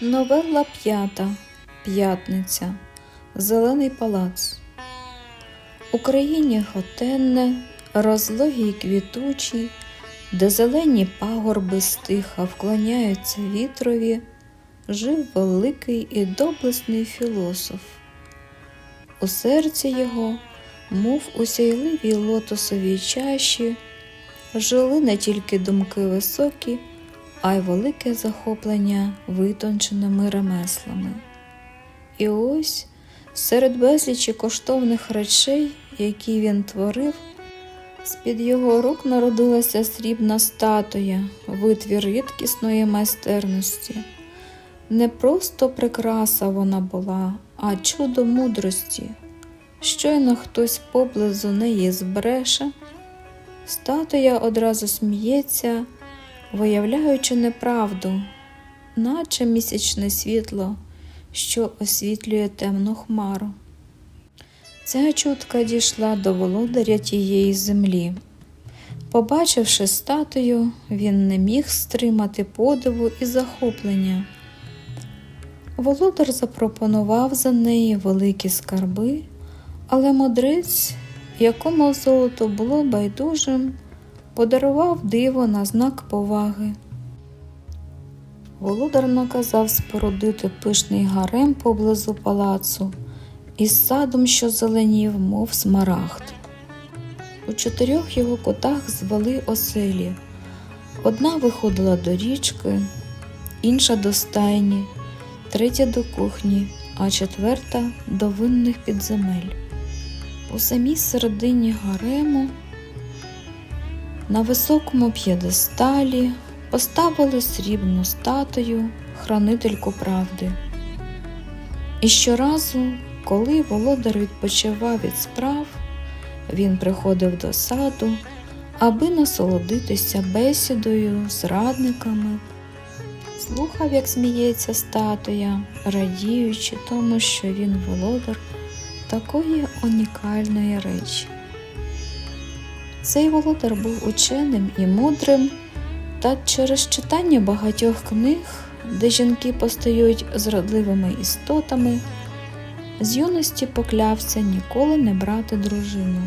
Новелла п'ята. П'ятниця. Зелений палац. Україні хотенне, розлогий квітучий, де зелені пагорби стиха вклоняються вітрові, жив великий і доблесний філософ. У серці його, мов у сяйливій лотосовій чаші, жили не тільки думки високі, а й велике захоплення витонченими ремеслами. І ось серед безлічі коштовних речей, які він творив, з-під його рук народилася срібна статуя, витвір рідкісної майстерності. Не просто прикраса вона була, а чудо мудрості. Щойно хтось поблизу неї збреше, статуя одразу сміється, виявляючи неправду, наче місячне світло, що освітлює темну хмару. Ця чутка дійшла до володаря тієї землі. Побачивши статую, він не міг стримати подиву і захоплення. Володар запропонував за неї великі скарби, але мудрець, якому золото було байдужим, подарував диво на знак поваги. Володар наказав спорудити пишний гарем поблизу палацу із садом, що зеленів, мов смарагд. У чотирьох його котах звели оселі. Одна виходила до річки, інша до стайні, третя до кухні, а четверта до винних підземель. У самій середині гарему на високому п'єдесталі поставили срібну статую, хранительку правди. І щоразу, коли володар відпочивав від справ, він приходив до саду, аби насолодитися бесідою з радниками, слухав, як сміється статуя, радіючи тому, що він володар такої унікальної речі. Цей володар був ученим і мудрим, та через читання багатьох книг, де жінки постають зрадливими істотами, з юності поклявся ніколи не брати дружину.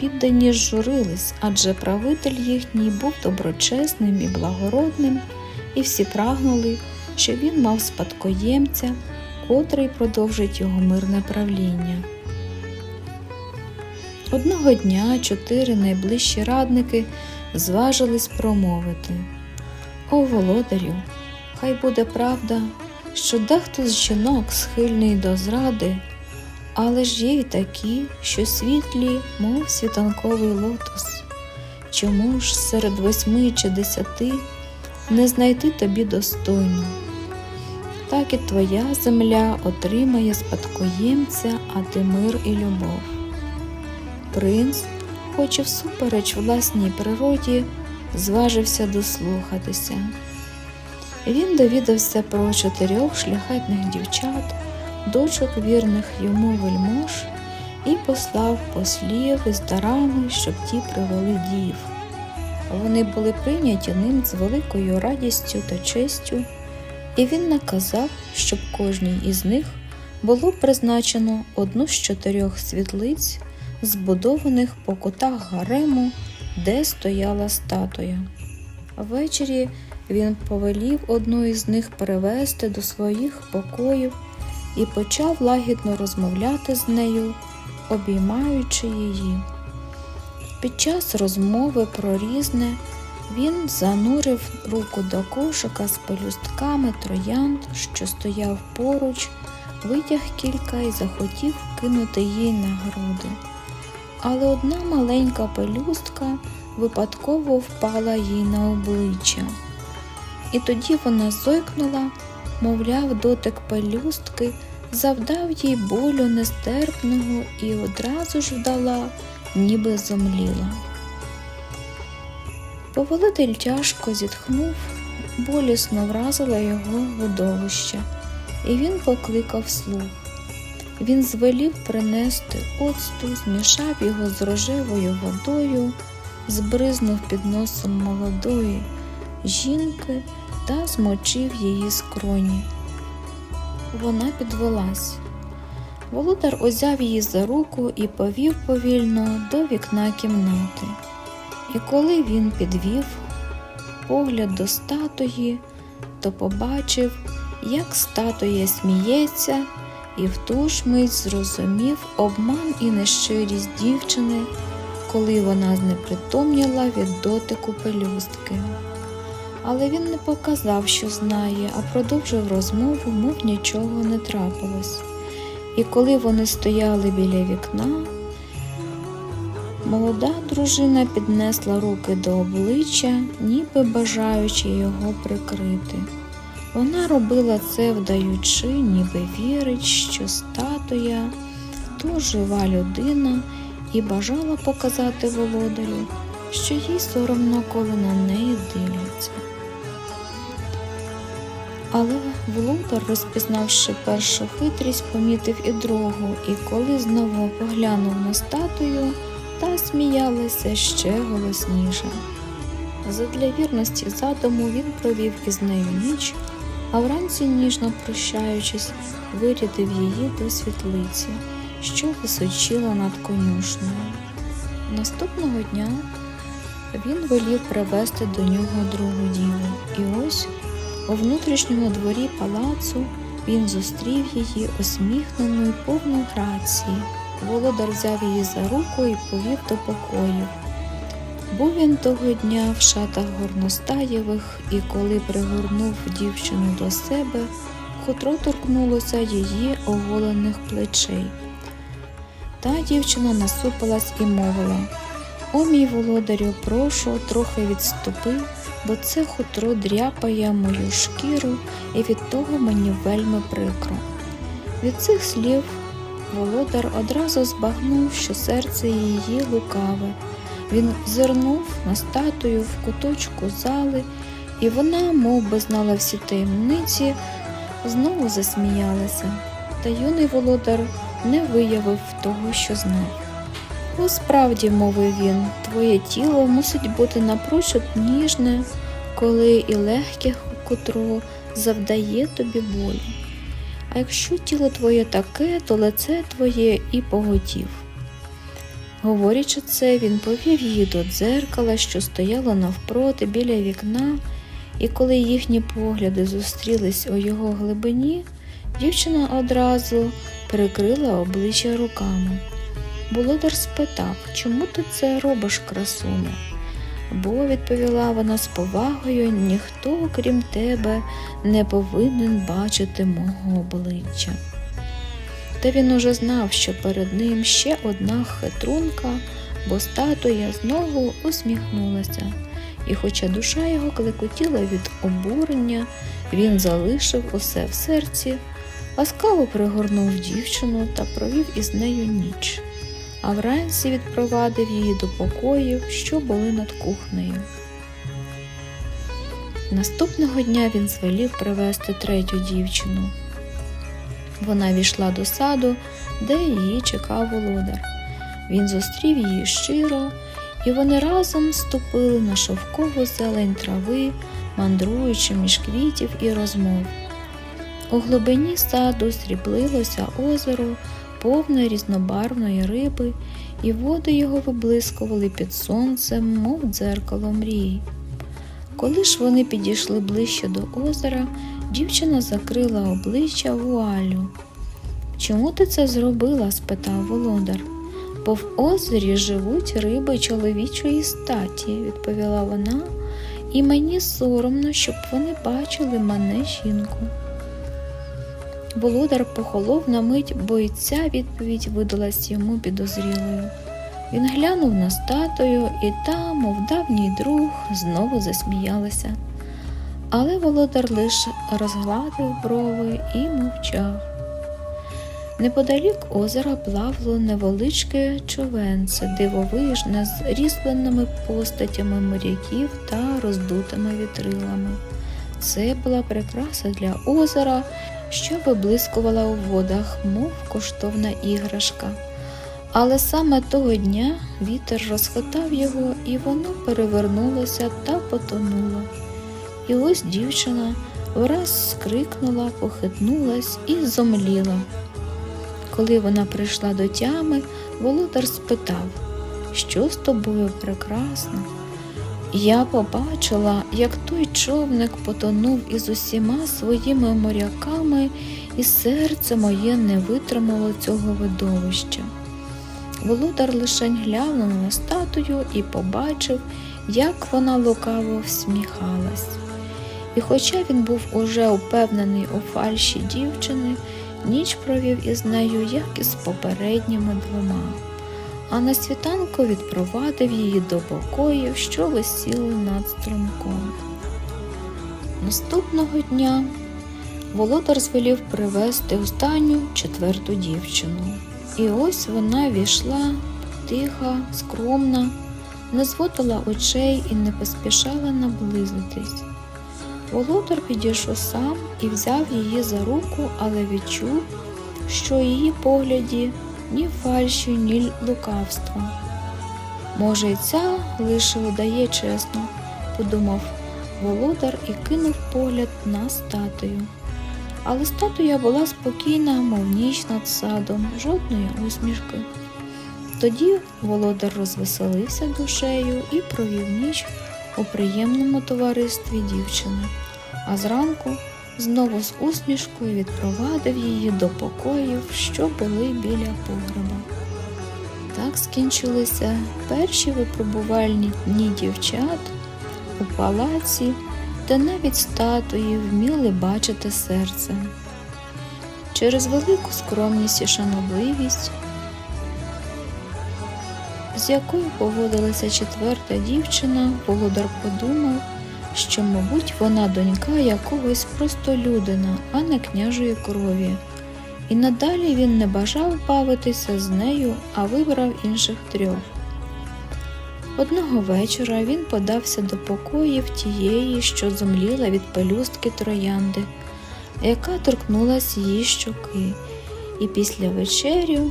Піддані журились, адже правитель їхній був доброчесним і благородним, і всі прагнули, щоб він мав спадкоємця, котрий продовжить його мирне правління. Одного дня чотири найближчі радники зважились промовити О володарю, хай буде правда, що дехто з жінок схильний до зради, але ж є й такі, що світлі, мов світанковий лотос. Чому ж серед восьми чи десяти не знайти тобі достойну? Так і твоя земля отримає спадкоємця, а ти мир і любов. Принц, хоч і всупереч власній природі, зважився дослухатися. Він довідався про чотирьох шляхетних дівчат, дочок вірних йому вельмож, і послав послів із дарами, щоб ті привели дів. Вони були прийняті ним з великою радістю та честю, і він наказав, щоб кожній із них було призначено одну з чотирьох світлиць, збудованих по кутах гарему, де стояла статуя. Ввечері він повелів одну із них перевести до своїх покоїв і почав лагідно розмовляти з нею, обіймаючи її. Під час розмови про різне він занурив руку до кошика з пелюстками троянд, що стояв поруч, витяг кілька і захотів кинути їй на груди. Але одна маленька пелюстка випадково впала їй на обличчя. І тоді вона зойкнула, мовляв, дотик пелюстки завдав їй болю нестерпного і одразу ж вдала, ніби зомліла. Повелитель тяжко зітхнув, болісно вразила його видовище, і він покликав слуг. Він звелів принести оцту, змішав його з рожевою водою, збризнув під носом молодої жінки та змочив її скроні. Вона підвелась. Володар узяв її за руку і повів повільно до вікна кімнати. І коли він підвів погляд до статуї, то побачив, як статуя сміється, і в ту ж мить зрозумів обман і нещирість дівчини, коли вона знепритомніла від дотику пелюстки. Але він не показав, що знає, а продовжив розмову, мов нічого не трапилось. І коли вони стояли біля вікна, молода дружина піднесла руки до обличчя, ніби бажаючи його прикрити. Вона робила це, вдаючи, ніби вірить, що статуя то жива людина і бажала показати володарю, що їй соромно, коли на неї дивляться. Але володар, розпізнавши першу хитрість, помітив і другу, і коли знову поглянув на статую, та сміялася ще голосніше. Задля вірності задуму він провів із нею ніч, а вранці, ніжно прощаючись, вирядив її до світлиці, що височила над конюшнею. Наступного дня він волів привезти до нього другу діву, і ось у внутрішньому дворі палацу він зустрів її усміхнену й повну грації. Володар взяв її за руку і повів до покоїв. Був він того дня в шатах горностаєвих, і коли пригорнув дівчину до себе, хутро торкнулося її оголених плечей. Та дівчина насупилась і мовила О, мій володарю, прошу, трохи відступи, бо це хутро дряпає мою шкіру, і від того мені вельми прикро. Від цих слів володар одразу збагнув, що серце її лукаве. Він зирнув на статую в куточку зали, і вона, мов би знала всі таємниці, знову засміялася. Та юний володар не виявив того, що знав. О, справді, мовив він, твоє тіло мусить бути напрочуд ніжне, коли і легке котро завдає тобі болі. А якщо тіло твоє таке, то лице твоє і поготів. Говорячи це, він повів її до дзеркала, що стояло навпроти біля вікна, і коли їхні погляди зустрілись у його глибині, дівчина одразу прикрила обличчя руками. Володар спитав, чому ти це робиш, красуне? Бо, відповіла вона з повагою, ніхто, крім тебе, не повинен бачити мого обличчя. Та він уже знав, що перед ним ще одна хитрунка, бо статуя знову усміхнулася, і, хоча душа його клекотіла від обурення, він залишив усе в серці, ласкаво пригорнув дівчину та провів із нею ніч, а вранці відпровадив її до покоїв, що були над кухнею. Наступного дня він звелів привезти третю дівчину. Вона війшла до саду, де її чекав володар. Він зустрів її щиро, і вони разом ступили на шовкову зелень трави, мандруючи між квітів і розмов. У глибині саду сріблилося озеро, повне різнобарвної риби, і води його виблискували під сонцем, мов дзеркало мрії. Коли ж вони підійшли ближче до озера, дівчина закрила обличчя вуалю. Чому ти це зробила? спитав володар. Бо в озері живуть риби чоловічої статі, відповіла вона, і мені соромно, щоб вони бачили мене жінку. Володар похолов на мить, бо й ця відповідь видалась йому підозрілою. Він глянув на статую, і та, мов давній друг, знову засміялася. Але володар лише розгладив брови і мовчав. Неподалік озера плавало невеличке човенце, дивовижне з різьбленими постатями моряків та роздутими вітрилами. Це була прикраса для озера, що виблискувала у водах, мов коштовна іграшка. Але саме того дня вітер розхитав його, і воно перевернулося та потонуло. І ось дівчина враз скрикнула, похитнулась і зомліла. Коли вона прийшла до тями, володар спитав, що з тобою прекрасно. Я побачила, як той човник потонув із усіма своїми моряками, і серце моє не витримало цього видовища. Володар лишень глянув на статую і побачив, як вона лукаво всміхалась. І хоча він був уже упевнений у фальші дівчини, ніч провів із нею, як і з попередніми двома, а на світанку відпровадив її до покоїв, що висіли над струмком. Наступного дня володар звелів привезти останню четверту дівчину. І ось вона війшла тиха, скромна, не зводила очей і не поспішала наблизитись. Володар підійшов сам і взяв її за руку, але відчув, що в її погляді ні фальші, ні лукавства. Може, і ця лише удає чесно, подумав володар і кинув погляд на статую. Але статуя була спокійна, мов ніч над садом, жодної усмішки. Тоді володар розвеселився душею і провів ніч у приємному товаристві дівчини, а зранку знову з усмішкою відпровадив її до покоїв, що були біля погреба. Так скінчилися перші випробувальні дні дівчат у палаці, де навіть статуї вміли бачити серце. Через велику скромність і шанобливість, з якою поводилася четверта дівчина, володар подумав, що, мабуть, вона донька якогось простолюдина, а не княжої крові. І надалі він не бажав бавитися з нею, а вибрав інших трьох. Одного вечора він подався до покоїв тієї, що зомліла від пелюстки троянди, яка торкнулась її щоки, і після вечерю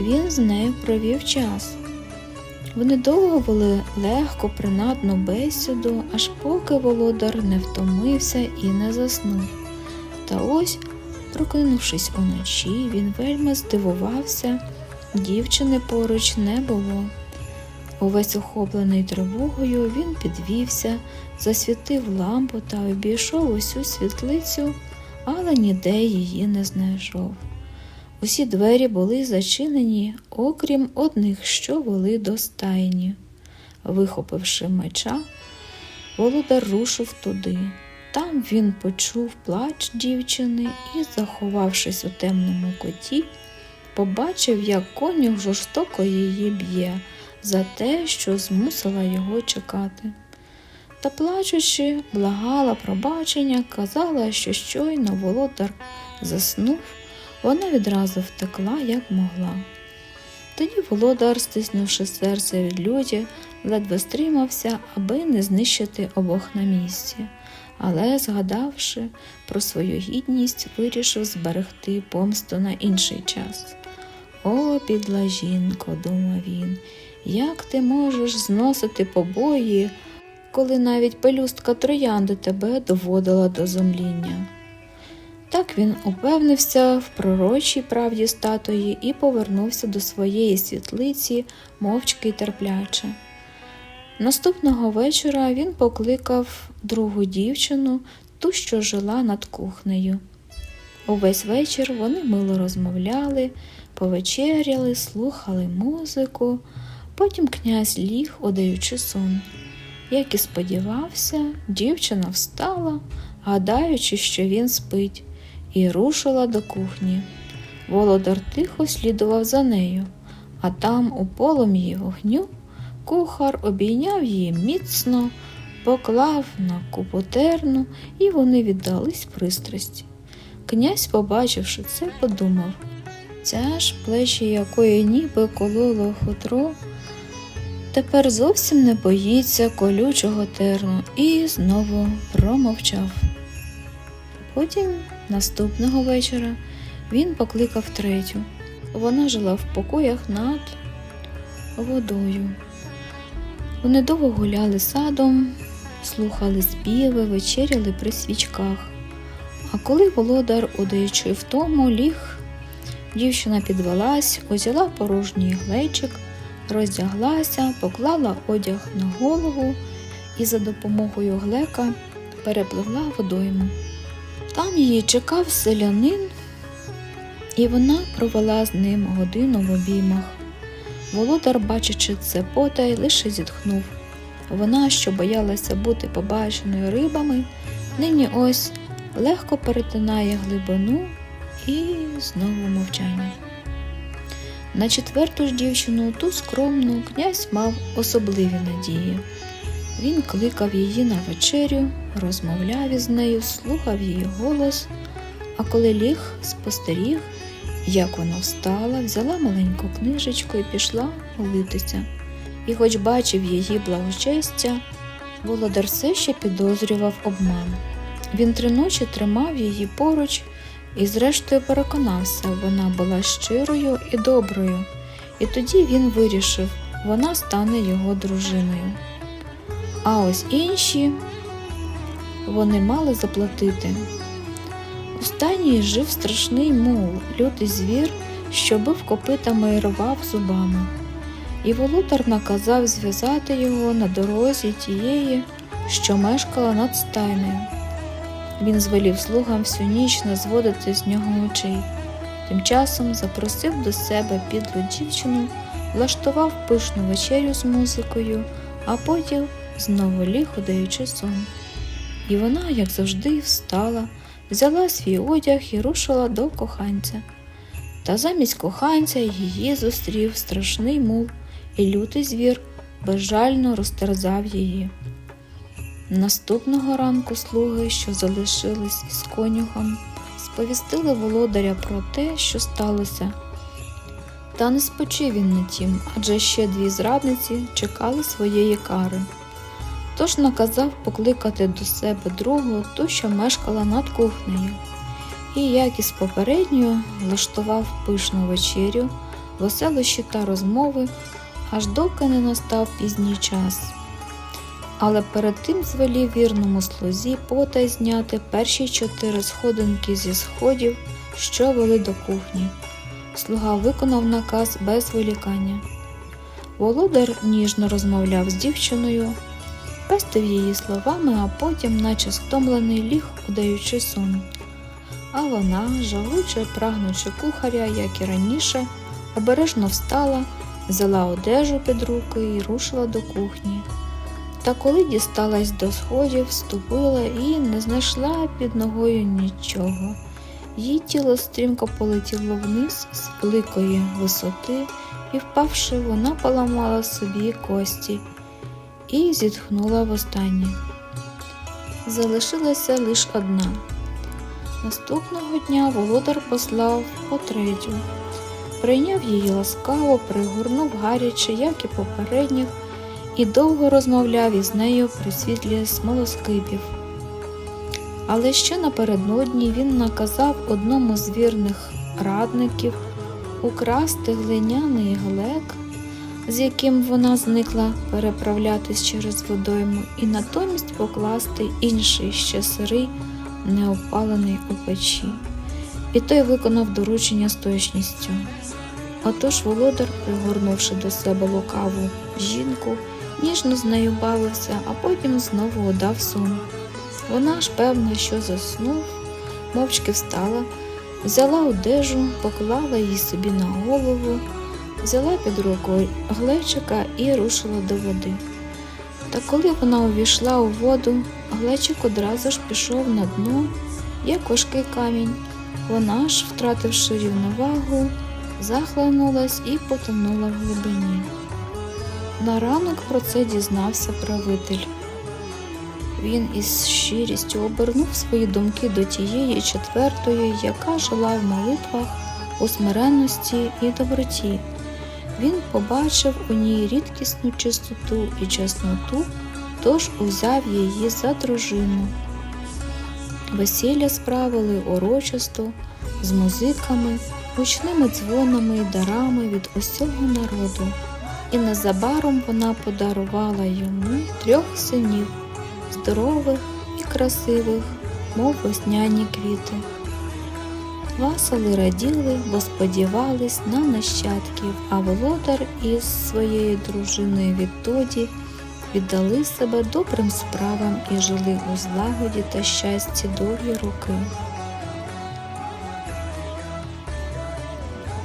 він з нею провів час. Вони довго вели легко принадну бесіду, аж поки володар не втомився і не заснув. Та ось, прокинувшись уночі, він вельми здивувався, дівчини поруч не було. Увесь охоплений тривогою, він підвівся, засвітив лампу та обійшов усю світлицю, але ніде її не знайшов. Усі двері були зачинені, окрім одних, що вели до стайні. Вихопивши меча, володар рушив туди. Там він почув плач дівчини і, заховавшись у темному коті, побачив, як конюх жорстоко її б'є за те, що змусила його чекати. Та, плачучи, благала пробачення, казала, що щойно володар заснув, вона відразу втекла, як могла. Тоді володар, стиснувши серце від люті, ледве стримався, аби не знищити обох на місці, але, згадавши про свою гідність, вирішив зберегти помсту на інший час. О, підла жінко, думав він, як ти можеш зносити побої, коли навіть пелюстка троянди тебе доводила до зомління? Так він упевнився в пророчій правді статуї і повернувся до своєї світлиці мовчки й терпляче. Наступного вечора він покликав другу дівчину, ту, що жила над кухнею. Увесь вечір вони мило розмовляли, повечеряли, слухали музику, потім князь ліг, одаючи сон. Як і сподівався, дівчина встала, гадаючи, що він спить, і рушила до кухні. Володар тихо слідував за нею, а там, у полум'ї вогню, кухар обійняв її міцно, поклав на купу терну, і вони віддались пристрасті. Князь, побачивши це, подумав ця ж плечі якої ніби кололо хутро, тепер зовсім не боїться колючого терну і знову промовчав. Потім, наступного вечора, він покликав третю. Вона жила в покоях над водою. Вони довго гуляли садом, слухали співи, вечеряли при свічках. А коли володар, удаючи втому, ліг, дівчина підвелась, узяла порожній глечик, роздяглася, поклала одяг на голову і за допомогою глека перепливла водойму. Там її чекав селянин, і вона провела з ним годину в обіймах. Володар, бачачи це потай, лише зітхнув. Вона, що боялася бути побаченою рибами, нині ось легко перетинає глибину і знову мовчання. На четверту ж дівчину, ту скромну, князь мав особливі надії. Він кликав її на вечерю, розмовляв із нею, слухав її голос, а коли ліг, спостеріг, як вона встала, взяла маленьку книжечку і пішла молитися. І, хоч бачив її благочестя, володар все ще підозрював обман. Він три ночі тримав її поруч і, зрештою, переконався, вона була щирою і доброю, і тоді він вирішив, вона стане його дружиною. А ось інші вони мали заплатити. Останній жив страшний мул, лютий звір, що бив копитами і рвав зубами. І володар наказав зв'язати його на дорозі тієї, що мешкала над стайнею. Він звелів слугам всю ніч не зводити з нього очей. Тим часом запросив до себе підлу дівчину, влаштував пишну вечерю з музикою, а потім знову ліг, удаючи сон. І вона, як завжди, встала, взяла свій одяг і рушила до коханця. Та замість коханця її зустрів страшний мул, і лютий звір безжально розтерзав її. Наступного ранку слуги, що залишились із конюхом, сповістили володаря про те, що сталося. Та не спочив він на тім, адже ще дві зрадниці чекали своєї кари. Тож наказав покликати до себе другу, ту, що мешкала над кухнею, і, як і з попередньою, влаштував пишну вечерю, веселощі та розмови, аж доки не настав пізній час. Але перед тим звелів вірному слузі потай зняти перші чотири сходинки зі сходів, що вели до кухні. Слуга виконав наказ без вилікання. Володар ніжно розмовляв з дівчиною, пестив її словами, а потім, наче стомлений, ліг, удаючи сон. А вона, жалуче, прагнучи кухаря, як і раніше, обережно встала, взяла одежу під руки і рушила до кухні. Та коли дісталась до сходів, ступила і не знайшла під ногою нічого. Її тіло стрімко полетіло вниз з великої висоти, і, впавши, вона поламала собі кості і зітхнула востаннє. Залишилася лише одна. Наступного дня володар послав по третю. Прийняв її ласкаво, пригорнув гаряче, як і попередніх, і довго розмовляв із нею при світлі смолоскипів. Але ще напередодні він наказав одному з вірних радників украсти глиняний глек, з яким вона зникла переправлятись через водойму, і натомість покласти інший ще сирий, неопалений у печі. І той виконав доручення з точністю. Отож володар, пригорнувши до себе лукаву жінку, ніжно з нею бавився, а потім знову удав сон. Вона ж, певна, що заснув, мовчки встала, взяла одежу, поклала її собі на голову, взяла під руку глечика і рушила до води. Та коли вона увійшла у воду, глечик одразу ж пішов на дно, як важкий камінь. Вона ж, втративши рівновагу, захлинулась і потонула в глибині. На ранок про це дізнався правитель. Він із щирістю обернув свої думки до тієї четвертої, яка жила в молитвах, у смиренності і доброті. Він побачив у ній рідкісну чистоту і чесноту, тож узяв її за дружину. Весілля справили урочисто, з музиками, гучними дзвонами і дарами від усього народу, і незабаром вона подарувала йому трьох синів здорових і красивих, мов весняні квіти. Васали раділи, бо сподівались на нащадків, а володар із своєю дружиною відтоді віддали себе добрим справам і жили у злагоді та щасті довгі роки.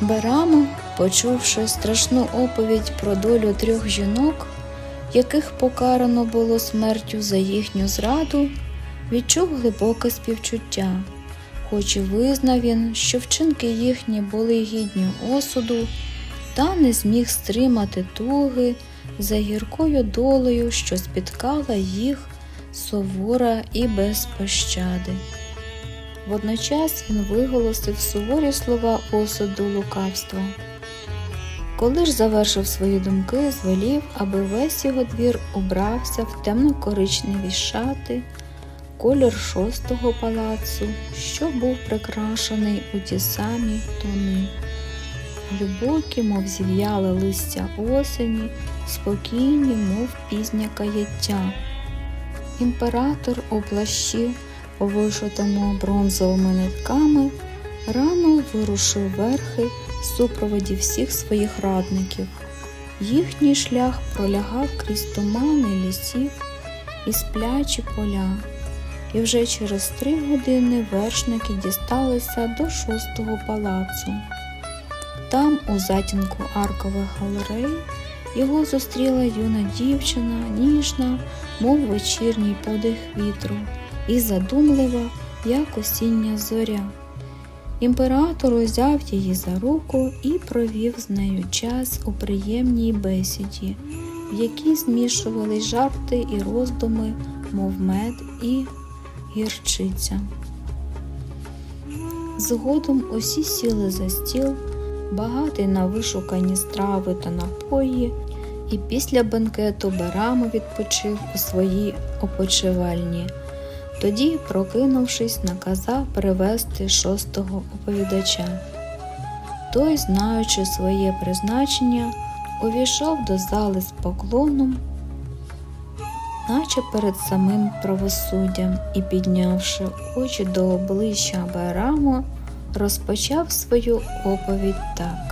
Берамо, почувши страшну оповідь про долю трьох жінок, яких покарано було смертю за їхню зраду, відчув глибоке співчуття, хоч і визнав він, що вчинки їхні були гідні осуду, та не зміг стримати туги за гіркою долею, що спіткала їх сувора і без пощади. Водночас він виголосив суворі слова осуду лукавства. Коли ж завершив свої думки, звелів, аби весь його двір убрався в темно-коричневі шати, колір шостого палацу, що був прикрашений у ті самі тони. Глибокі, мов зів'яле листя осені, спокійні, мов пізнє каяття. Імператор у плащі, вишитому бронзовими нитками, рано вирушив верхи в супроводі всіх своїх радників. Їхній шлях пролягав крізь тумани лісів і сплячі поля, і вже через три години вершники дісталися до шостого палацу. Там, у затінку аркових галерей, його зустріла юна дівчина, ніжна, мов вечірній подих вітру, і задумлива, як осіння зоря. Імператор узяв її за руку і провів з нею час у приємній бесіді, в якій змішувались жарти і роздуми, мов мед і гірчиця. Згодом усі сіли за стіл, багатий на вишукані страви та напої, і після бенкету Берамо відпочив у своїй опочивальні. Тоді, прокинувшись, наказав привезти шостого оповідача. Той, знаючи своє призначення, увійшов до зали з поклоном, наче перед самим правосуддям, і, піднявши очі до обличчя Берамо, розпочав свою оповідь так.